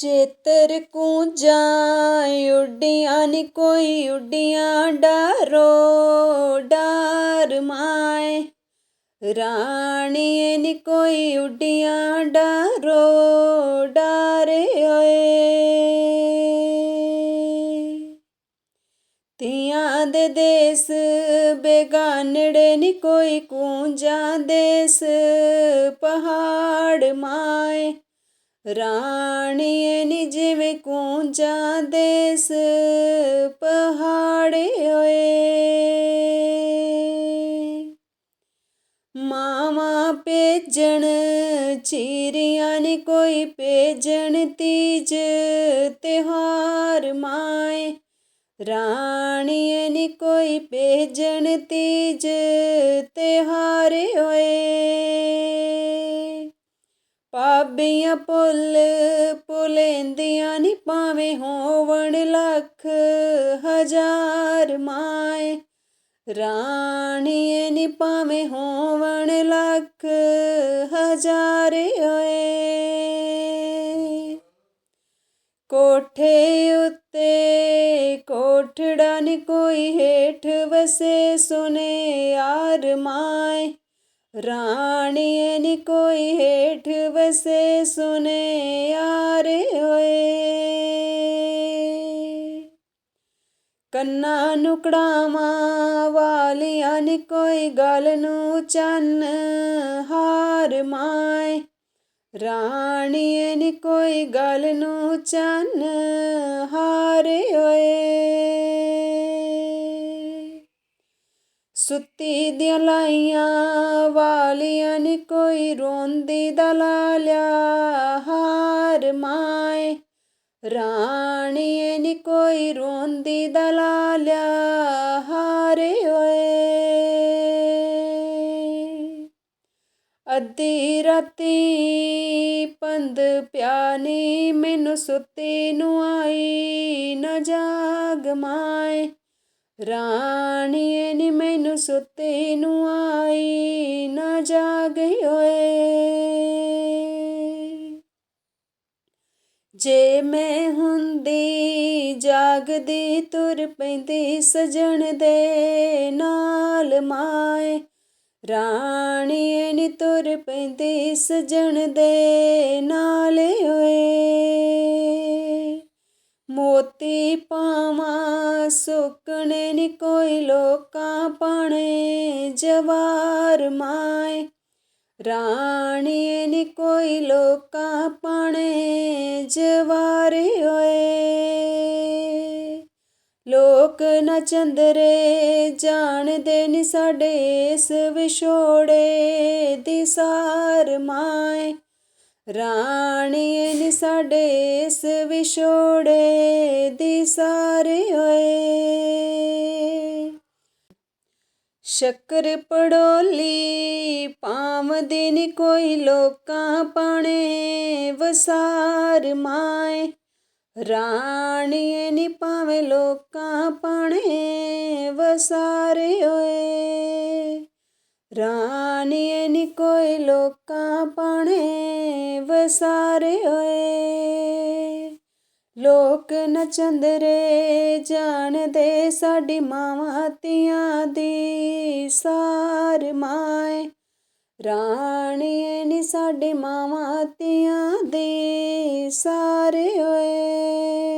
ਚੇਤਰ ਕੂੰਜਾਂ ਉੱਡੀਆਂ ਨੀ ਕੋਈ, ਉੱਡੀਆਂ ਡਾਰੋ, ਡਾਰ ਮਾਏ। ਰਾਣੀਏ ਨੀ ਕੋਈ, ਉੱਡੀਆਂ ਡਾਰੋ, ਡਾਰੇ ਓਏ। ਤੀਆਂ ਦੇ ਦੇਸ, ਬੇਗਾਨੜੇ ਨੀ ਕੋਈ, ਕੂੰਜਾਂ ਦੇਸ, ਪਹਾੜ ਮਾਏ। ਰਾਣੀਏ ਨੀ ਜਿਵੇਂ ਕੂੰਜਾਂ ਦੇਸ, ਪਹਾੜੇ ਓਏ। ਮਾਵਾ ਭੇਜਣ, ਚੀਰੀਆਂ ਨੇ ਕੋਈ ਭੇਜਣ ਤੀਜ, ਤਿਉਹਾਰ ਮਾਏ। ਰਾਣੀਏ ਨੀ ਕੋਈ ਭੇਜਣ ਤੀਜ, ਤਿਉਹਾਰ ਓਏ। ਪਾਬੀਆਂ ਪੁੱਲ ਪੁਲੇਂਦੀਆਂ ਨੀ ਭਾਵੇਂ ਹੋਵਣ ਲੱਖ ਹਜ਼ਾਰ ਮਾਏ। ਰਾਣੀਏ ਨੀ ਭਾਵੇਂ ਹੋਵਣ ਲੱਖ ਹਜ਼ਾਰ ਓਏ। ਕੋਠੇ ਉੱਤੇ ਕੋਠੜਾ ਨੀ ਕੋਈ ਹੇਠ ਵਸੇ ਸੁਨੇ ਯਾਰ ਮਾਏ। ਰਾਣੀਏ ਨੀ ਕੋਈ ਹੇਠ ਵਸੇ, ਸੁਨੇ ਯਾਰ ਹੋਏ। ਕੰਨਾ ਨੂੰ ਕੜਾਵਾਂ ਵਾਲੀਆਂ ਨੀ ਕੋਈ ਗੱਲ ਨੂੰ ਚੰਨ ਹਾਰ ਮਾਏ। ਰਾਣੀਏ ਨੀ ਕੋਈ ਗੱਲ ਨੂੰ ਚੰਨ ਹਾਰ ਹੋਏ। ਸੁੱਤੀ ਦੀਆਂ ਲਾਈਆਂ ਵਾਲੀਆਂ ਨੀ ਕੋਈ ਰੋਂਦੀ ਦਾ ਲਾਲਿਆ, ਹਾਰ ਮਾਏ। ਰਾਣੀਏ ਨੀ ਕੋਈ ਰੋਂਦੀ ਦਾ ਲਾਲਿਆ, ਹਾਰ ਓਏ ਅੱਧੀ ਰਾਤੀ ਪੰਦ ਪਿਆਨੀ ਮੈਨੂੰ ਸੁੱਤੀ ਨੂੰ ਆਈ, ਨਾ ਜਾਗ ਮਾਏ। ਰਾਣੀਏ ਨੀ ਮੈਨੂੰ ਸੁੱਤੀ ਨੂੰ ਆਈ, ਨਾ ਜਾਗ ਓਏ ਜੇ ਮੈਂ ਹੁੰਦੀ ਜਾਗਦੀ ਤੁਰ ਪੈਂਦੀ ਸਜਣ ਦੇ ਨਾਲ ਮਾਏ ਰਾਣੀਏ ਨੀ ਤੁਰ ਪੈਂਦੀ ਸਜਣ ਦੇ ਨਾਲ ਓਏ ਪੋਤੀ ਪਾਵਾਂ, ਸੁੱਕਣੇ ਨੀ ਕੋਈ ਲੋਕਾਂ ਪਾਣੇ, ਜਵਾਰ ਮਾਏ। ਰਾਣੀਏ ਨੀ ਕੋਈ ਲੋਕਾਂ ਪਾਣੇ, ਜਵਾਰ ਓਏ ਲੋਕ ਨਾ ਚੰਦਰੇ, ਜਾਣਦੇ ਨੀ ਸਾਡੇ ਇਸ ਵਿਛੋੜੇ ਦੀ ਸਾਰ ਮਾਏ। ਰਾਣੀਏ ਨੀ ਸਾਡੇ ਇਸ ਵਿਛੋੜੇ ਦੀ ਸਾਰੇ ਓਏ ਸ਼ੱਕਰ ਪੜੋਲੀ ਪਾਵਦੇ ਨੀ ਕੋਈ ਲੋਕਾਂ ਪਾਣੇ ਵਸਾਰ ਮਾਏ। ਰਾਣੀਏ ਨੀ ਪਾਵੇਂ ਲੋਕਾਂ ਪਾਣੇ ਵਸਾਰੇ ਓਏ ਰਾਣੀਏ ਨੀ ਕੋਈ ਲੋਕਾਂ ਪਾਣੇ ਵਸਾਰੇ ਓਏ ਲੋਕ ਨ ਚੰਦਰੇ ਜਾਣਦੇ ਸਾਡੀ ਮਾਵਾਂ ਧੀਆਂ ਦੀ ਸਾਰ ਮਾਏ। ਰਾਣੀਏ ਨੀ ਸਾਡੇ ਮਾਵਾਂ ਧੀਆਂ ਦੀ ਸਾਰੇ ਓਏ